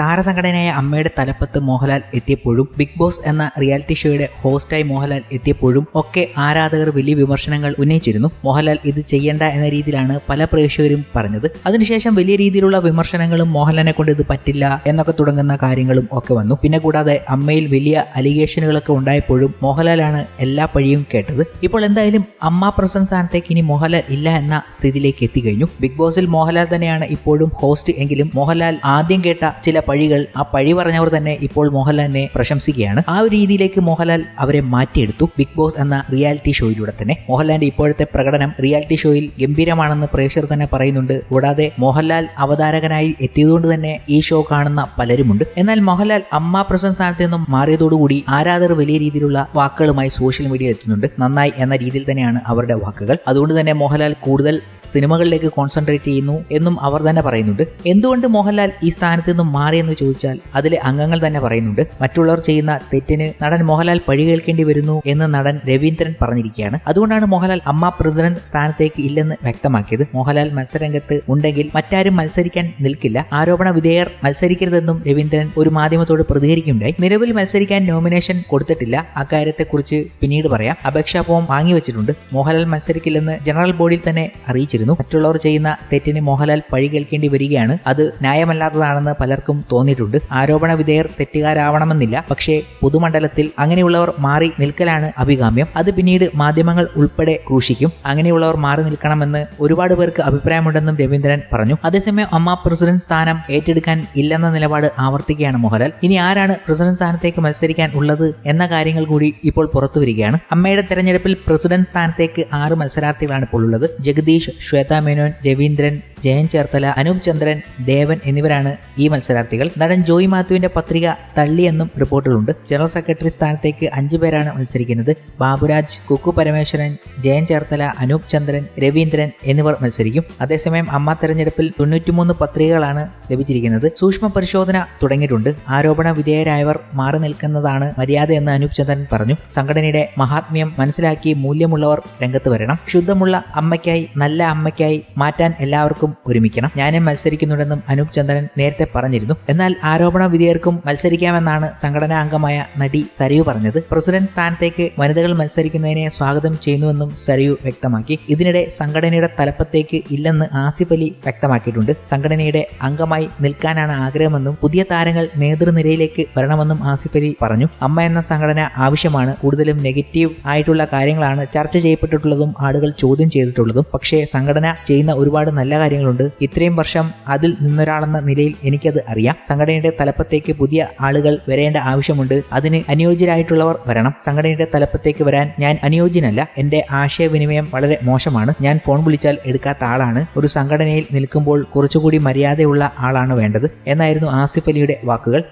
താരസംഘടനയായ അമ്മയുടെ തലപ്പത്ത് മോഹൻലാൽ എത്തിയപ്പോഴും ബിഗ് ബോസ് എന്ന റിയാലിറ്റി ഷോയുടെ ഹോസ്റ്റായി മോഹൻലാൽ എത്തിയപ്പോഴും ഒക്കെ ആരാധകർ വലിയ വിമർശനങ്ങൾ ഉന്നയിച്ചിരുന്നു. മോഹൻലാൽ ഇത് ചെയ്യേണ്ട എന്ന രീതിയിലാണ് പല പ്രേക്ഷകരും പറഞ്ഞത്. അതിനുശേഷം വലിയ രീതിയിലുള്ള വിമർശനങ്ങളും മോഹൻലാലിനെ കൊണ്ട് ഇത് പറ്റില്ല എന്നൊക്കെ തുടങ്ങുന്ന കാര്യങ്ങളും ഒക്കെ വന്നു. പിന്നെ കൂടാതെ അമ്മയിൽ വലിയ അലിഗേഷനുകളൊക്കെ ഉണ്ടായപ്പോഴും മോഹൻലാലാണ് എല്ലാ പഴിയും കേട്ടത്. ഇപ്പോൾ എന്തായാലും അമ്മ പ്രസന്റ് സ്ഥാനത്തേക്ക് ഇനി മോഹൻലാൽ ഇല്ല എന്ന സ്ഥിതിയിലേക്ക് എത്തിക്കഴിഞ്ഞു. ബിഗ് ബോസിൽ മോഹൻലാൽ തന്നെയാണ് ഇപ്പോഴും ഹോസ്റ്റ് എങ്കിലും മോഹൻലാൽ ആദ്യം കേട്ട ചില പഴികൾ ആ പഴി പറഞ്ഞവർ തന്നെ ഇപ്പോൾ മോഹൻലാലിനെ പ്രശംസിക്കുകയാണ്. ആ ഒരു രീതിയിലേക്ക് മോഹൻലാൽ അവരെ മാറ്റിയെടുത്തു. ബിഗ് ബോസ് എന്ന റിയാലിറ്റി ഷോയിലൂടെ തന്നെ. മോഹൻലാലിന്റെ ഇപ്പോഴത്തെ പ്രകടനം റിയാലിറ്റി ഷോയിൽ ഗംഭീരമാണെന്ന് പ്രേക്ഷകർ തന്നെ പറയുന്നുണ്ട്. കൂടാതെ മോഹൻലാൽ അവതാരകനായി എത്തിയതുകൊണ്ട് തന്നെ ഈ ഷോ കാണുന്ന പലരുമുണ്ട്. എന്നാൽ മോഹൻലാൽ അമ്മ പ്രസന്റ് സ്ഥാനത്ത് നിന്നും മാറിയതോടുകൂടി ആരാധകർ വലിയ രീതിയിലുള്ള വാക്കുകളുമായി സോഷ്യൽ മീഡിയയിൽ എത്തുന്നുണ്ട്. നന്നായി എന്ന രീതിയിൽ തന്നെയാണ് അവരുടെ വാക്കുകൾ. അതുകൊണ്ട് തന്നെ മോഹൻലാൽ കൂടുതൽ സിനിമകളിലേക്ക് കോൺസെൻട്രേറ്റ് ചെയ്യുന്നു എന്നും അവർ തന്നെ പറയുന്നുണ്ട്. എന്തുകൊണ്ട് മോഹൻലാൽ ഈ സ്ഥാനത്ത് നിന്നും മാറിയെന്ന് ചോദിച്ചാൽ അതിലെ അംഗങ്ങൾ തന്നെ പറയുന്നുണ്ട് മറ്റുള്ളവർ ചെയ്യുന്ന തെറ്റിന് നടൻ മോഹൻലാൽ പഴി കേൾക്കേണ്ടി വരുന്നു എന്ന് നടൻ രവീന്ദ്രൻ പറഞ്ഞിരിക്കുകയാണ്. അതുകൊണ്ടാണ് മോഹൻലാൽ അമ്മ പ്രസിഡന്റ് സ്ഥാനത്തേക്ക് ഇല്ലെന്ന് വ്യക്തമാക്കിയത്. മോഹൻലാൽ മത്സരരംഗത്ത് ഉണ്ടെങ്കിൽ മറ്റാരും മത്സരിക്കാൻ നിൽക്കില്ല. ആരോപണ വിധേയർ മത്സരിക്കരുതെന്നും രവീന്ദ്രൻ ഒരു മാധ്യമത്തോട് പ്രതികരിക്കുകയുണ്ടായി. നിലവിൽ മത്സരിക്കാൻ നോമിനേഷൻ കൊടുത്തിട്ടില്ല. അക്കാര്യത്തെക്കുറിച്ച് പിന്നീട് പറയാം. അപേക്ഷാ ഫോം വാങ്ങിവെച്ചിട്ടുണ്ട് മോഹൻലാൽ മത്സരിക്കില്ലെന്ന് ജനറൽ ബോഡിയിൽ തന്നെ അറിയിച്ചിരുന്നു. മറ്റുള്ളവർ ചെയ്യുന്ന തെറ്റിന് മോഹൻലാൽ പഴി കേൾക്കേണ്ടി വരികയാണ്. അത് ന്യായമല്ലാത്തതാണെന്ന് പലർക്കും തോന്നിയിട്ടുണ്ട്. ആരോപണ വിധേയർ തെറ്റുകാരാവണമെന്നില്ല. പക്ഷേ പൊതുമണ്ഡലത്തിൽ അങ്ങനെയുള്ളവർ മാറി നിൽക്കലാണ് അഭികാമ്യം. അത് പിന്നീട് മാധ്യമങ്ങൾ ഉൾപ്പെടെ ക്രൂശിക്കും. അങ്ങനെയുള്ളവർ മാറി നിൽക്കണമെന്ന് ഒരുപാട് പേർക്ക് അഭിപ്രായമുണ്ടെന്നും രവീന്ദ്രൻ പറഞ്ഞു. അതേസമയം അമ്മ പ്രസിഡന്റ് സ്ഥാനം ഏറ്റെടുക്കാൻ ഇല്ലെന്ന നിലപാട് ആവർത്തിക്കുകയാണ് മോഹൻലാൽ. ഇനി ആരാണ് പ്രസിഡന്റ് സ്ഥാനത്തേക്ക് മത്സരിക്കാൻ ഉള്ളത് എന്ന കാര്യങ്ങൾ കൂടി ഇപ്പോൾ പുറത്തു വരികയാണ് അമ്മയുടെ തെരഞ്ഞെടുപ്പിൽ പ്രസിഡന്റ് സ്ഥാനത്തേക്ക് ആറ് മത്സരാർത്ഥികളാണ് ഇപ്പോൾ ഉള്ളത്. ജഗദീഷ് ശ്വേതാ മേനോൻ രവീന്ദ്രൻ ജയൻ ചേർത്തല അനൂപ് ചന്ദ്രൻ ദേവൻ എന്നിവരാണ് ഈ മത്സരാർത്ഥികൾ. നടൻ ജോയ് മാത്യുവിന്റെ പത്രിക തള്ളിയെന്നും റിപ്പോർട്ടുകളുണ്ട്. ജനറൽ സെക്രട്ടറി സ്ഥാനത്തേക്ക് അഞ്ചു പേരാണ് മത്സരിക്കുന്നത്. ബാബുരാജ് കുക്കു പരമേശ്വരൻ ജയൻ ചേർത്തല അനൂപ് ചന്ദ്രൻ രവീന്ദ്രൻ എന്നിവർ മത്സരിക്കും. അതേസമയം അമ്മ തെരഞ്ഞെടുപ്പിൽ തൊണ്ണൂറ്റിമൂന്ന് പത്രികകളാണ് ലഭിച്ചിരിക്കുന്നത്. സൂക്ഷ്മ പരിശോധന തുടങ്ങിയിട്ടുണ്ട്. ആരോപണ വിധേയരായവർ മാറി നിൽക്കുന്നതാണ് മര്യാദയെന്ന് അനൂപ് ചന്ദ്രൻ പറഞ്ഞു. സംഘടനയുടെ മഹാത്മ്യം മനസ്സിലാക്കി മൂല്യമുള്ളവർ രംഗത്ത് വരണം. ശുദ്ധമുള്ള അമ്മയ്ക്കായി നല്ല അമ്മയ്ക്കായി മാറ്റാൻ എല്ലാവർക്കും ഒരുമിക്കണം. ഞാനും മത്സരിക്കുന്നുണ്ടെന്നും അനൂപ് ചന്ദ്രൻ നേരത്തെ പറഞ്ഞിരുന്നു. എന്നാൽ ആരോപണ വിധേയർക്കും മത്സരിക്കാമെന്നാണ് സംഘടനാ അംഗമായ നടി സരയു പറഞ്ഞത്. പ്രസിഡന്റ് സ്ഥാനത്തേക്ക് വനിതകൾ മത്സരിക്കുന്നതിനെ സ്വാഗതം ചെയ്യുന്നുവെന്നും സരയു വ്യക്തമാക്കി. ഇതിനിടെ സംഘടനയുടെ തലപ്പത്തേക്ക് ഇല്ലെന്ന് ആസിഫ് അലി വ്യക്തമാക്കിയിട്ടുണ്ട്. സംഘടനയുടെ അംഗമായി നിൽക്കാനാണ് ആഗ്രഹമെന്നും പുതിയ താരങ്ങൾ നേതൃനിരയിലേക്ക് വരണമെന്നും ആസിഫ് അലി പറഞ്ഞു. അമ്മ എന്ന സംഘടന ആവശ്യമാണ്. കൂടുതലും നെഗറ്റീവ് ആയിട്ടുള്ള കാര്യങ്ങളാണ് ചർച്ച ചെയ്യപ്പെട്ടിട്ടുള്ളതും ആളുകൾ ചോദ്യം ചെയ്തിട്ടുള്ളതും. പക്ഷേ സംഘടന ചെയ്യുന്ന ഒരുപാട് നല്ല കാര്യങ്ങളുണ്ട്. ഇത്രയും വർഷം അതിൽ നിന്നൊരാളെന്ന നിലയിൽ എനിക്കത് അറിയാം. സംഘടനയുടെ തലപ്പത്തേക്ക് പുതിയ ആളുകൾ വരേണ്ട ആവശ്യമുണ്ട്. അതിന് അനുയോജ്യരായിട്ടുള്ളവർ വരണം. സംഘടനയുടെ തലപ്പത്തേക്ക് വരാൻ ഞാൻ അനുയോജ്യനല്ല. എന്റെ ആശയവിനിമയം വളരെ മോശമാണ്. ഞാൻ ഫോൺ വിളിച്ചാൽ എടുക്കാത്ത ആളാണ്. ഒരു സംഘടനയിൽ നിൽക്കുമ്പോൾ കുറച്ചുകൂടി മര്യാദയുള്ള ആളാണ് വേണ്ടത്. എന്നായിരുന്നു ആസിഫ് അലിയുടെ വാക്കുകൾ.